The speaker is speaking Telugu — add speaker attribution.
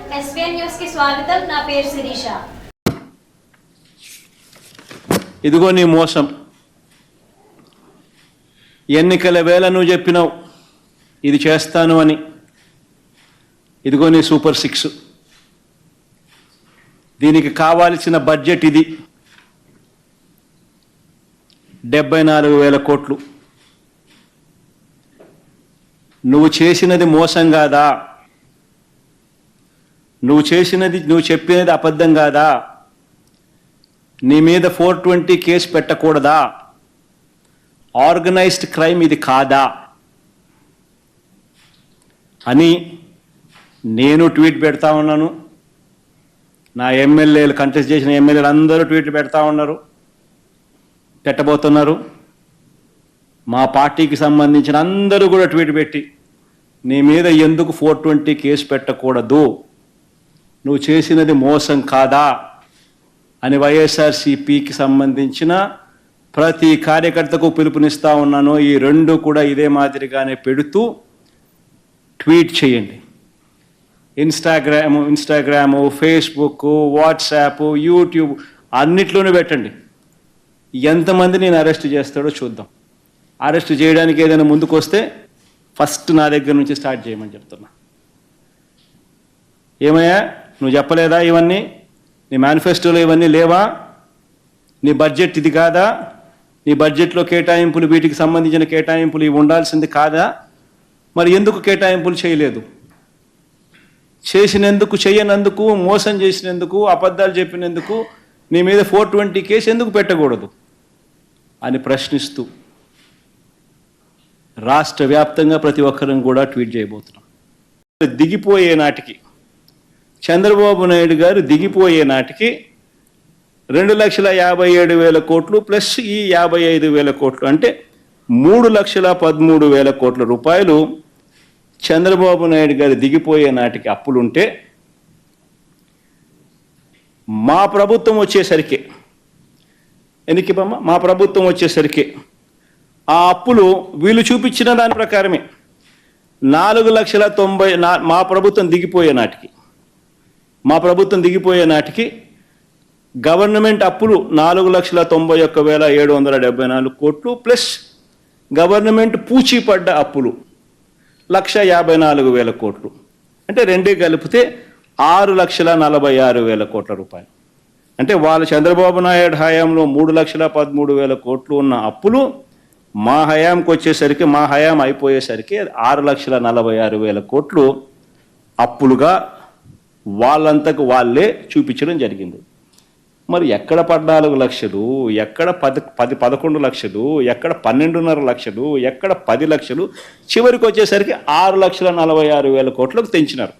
Speaker 1: న్యూస్కి స్వాగతం. నా పేరు శిరీష.
Speaker 2: ఇదిగో నీ మోసం. ఎన్నికల వేళ నువ్వు చెప్పినావు ఇది చేస్తాను అని. ఇదిగో నీ సూపర్ సిక్స్. దీనికి కావాల్సిన బడ్జెట్ ఇది. డెబ్బై నాలుగు వేల కోట్లు. నువ్వు చేసినది మోసం కాదా? నువ్వు చేసినది నువ్వు చెప్పినది అబద్ధం కాదా? నీ మీద ఫోర్ ట్వంటీ కేసు పెట్టకూడదా? ఆర్గనైజ్డ్ క్రైమ్ ఇది కాదా? అని నేను ట్వీట్ పెడతా ఉన్నాను. నా ఎమ్మెల్యేలు కంటెస్ట్ చేసిన ఎమ్మెల్యేలు అందరూ ట్వీట్ పెడతా ఉన్నారు. పెట్టబోతున్నారు. మా పార్టీకి సంబంధించిన అందరూ కూడా ట్వీట్ పెట్టి నీ మీద ఎందుకు ఫోర్ ట్వంటీ కేసు పెట్టకూడదు? నువ్వు చేసినది మోసం కాదా? అని వైఎస్ఆర్సిపికి సంబంధించిన ప్రతి కార్యకర్తకు పిలుపునిస్తూ ఉన్నాను. ఈ రెండు కూడా ఇదే మాదిరిగానే పెడుతూ ట్వీట్ చేయండి. Instagram Instagram Facebook WhatsApp YouTube అన్నిట్లోనూ పెట్టండి. ఎంతమంది నేను అరెస్ట్ చేస్తాడో చూద్దాం. అరెస్ట్ చేయడానికి ఏదైనా ముందుకు వస్తే ఫస్ట్ నా దగ్గర నుంచి స్టార్ట్ చేయమని చెప్తున్నా. ఏమయ్యా? నువ్వు చెప్పలేదా ఇవన్నీ? నీ మేనిఫెస్టోలో ఇవన్నీ లేవా? నీ బడ్జెట్ ఇది కాదా? నీ బడ్జెట్లో కేటాయింపులు వీటికి సంబంధించిన కేటాయింపులు ఇవి ఉండాల్సింది కాదా? మరి ఎందుకు కేటాయింపులు చేయలేదు? చేసినందుకు చేయనందుకు మోసం చేసినందుకు అబద్ధాలు చెప్పినందుకు నీ మీద ఫోర్ ట్వంటీ కేసు ఎందుకు పెట్టకూడదు? అని ప్రశ్నిస్తూ రాష్ట్ర వ్యాప్తంగా ప్రతి ఒక్కరం కూడా ట్వీట్ చేయబోతున్నాం. దిగిపోయే నాటికి చంద్రబాబు నాయుడు గారు దిగిపోయే నాటికి రెండు లక్షల యాభై ఏడు వేల కోట్లు ప్లస్ ఈ యాభై ఐదు వేల కోట్లు అంటే మూడు లక్షల పదమూడు వేల కోట్ల రూపాయలు చంద్రబాబు నాయుడు గారు దిగిపోయే నాటికి అప్పులుంటే మా ప్రభుత్వం వచ్చేసరికి ఎందుకు బమ్మ మా ప్రభుత్వం వచ్చేసరికి ఆ అప్పులు వీళ్ళు చూపించిన దాని ప్రకారమే నాలుగు లక్షల తొంభై నా మా ప్రభుత్వం దిగిపోయే నాటికి మా ప్రభుత్వం దిగిపోయే నాటికి గవర్నమెంట్ అప్పులు నాలుగు లక్షల తొంభై ఒక్క వేల ఏడు వందల డెబ్బై నాలుగు కోట్లు ప్లస్ గవర్నమెంట్ పూచీపడ్డ అప్పులు లక్ష యాభై నాలుగు వేల కోట్లు. అంటే రెండే కలిపితే ఆరు లక్షల నలభై ఆరు వేల కోట్ల రూపాయలు. అంటే వాళ్ళ చంద్రబాబు నాయుడు హయాంలో మూడు లక్షల పదమూడు వేల కోట్లు ఉన్న అప్పులు మా హయాంకి వచ్చేసరికి మా హయాం అయిపోయేసరికి ఆరు లక్షల నలభై ఆరు వేల కోట్లు అప్పులుగా వాళ్ళంతకు వాళ్ళే చూపించడం జరిగింది. మరి ఎక్కడ పద్నాలుగు లక్షలు ఎక్కడ పది పది పదకొండు లక్షలు ఎక్కడ పన్నెండున్నర లక్షలు ఎక్కడ పది లక్షలు చివరికి వచ్చేసరికి ఆరు లక్షల నలభై ఆరు వేల కోట్లకు తెంచినారు.